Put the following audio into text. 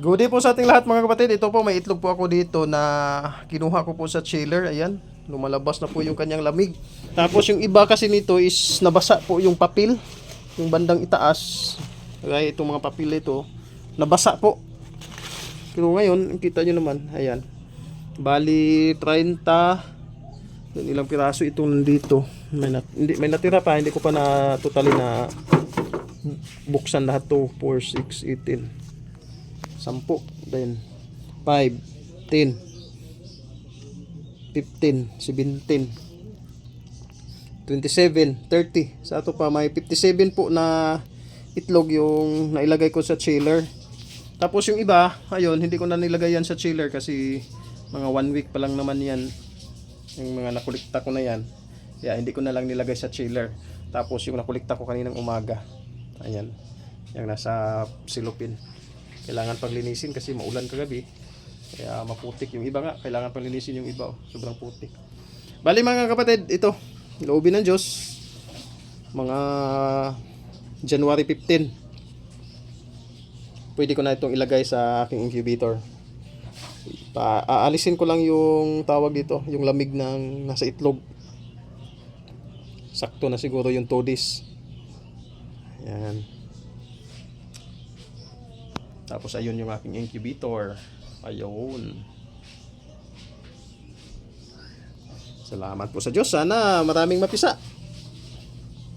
Good day po sa ating lahat mga kapatid. Ito po, may itlog po ako dito na kinuha ko po sa chiller. Ayan, lumalabas na po yung kanyang lamig. Tapos yung iba kasi nito is nabasa po yung papel. Yung bandang itaas. Kaya itong mga papel ito, nabasa po. Pero ngayon, kita nyo naman, ayan. Bali, 30. Yung ilang piraso itong nandito. May, nat- hindi, may natira pa, hindi ko pa na totally na buksan lahat to 4, 6, 18 sampu then 5 10 15 17 27 30 sa ato pa may 57 po na itlog yung nailagay ko sa chiller. Tapos yung iba ayun hindi ko na nilagay yan sa chiller kasi mga one week pa lang naman yan. Yung mga nakulikta ko na yan. Kaya hindi ko na lang nilagay sa chiller. Tapos yung nakulikta ko kaninang umaga ayan yung nasa silupin kailangan pang linisin kasi maulan kagabi. Kaya maputik yung iba nga. Kailangan pang linisin yung iba oh. sobrang putik. Bali mga kapatid ito. Loobin ng Diyos. Mga January 15 pwede ko na itong ilagay sa aking incubator. Pa aalisin ko lang yung tawag dito yung lamig ng nasa itlog. Sakto na siguro yung 2 days. Yan tapos ayun yung aking incubator. Ayun. Salamat po sa Diyos. Sana maraming mapisa.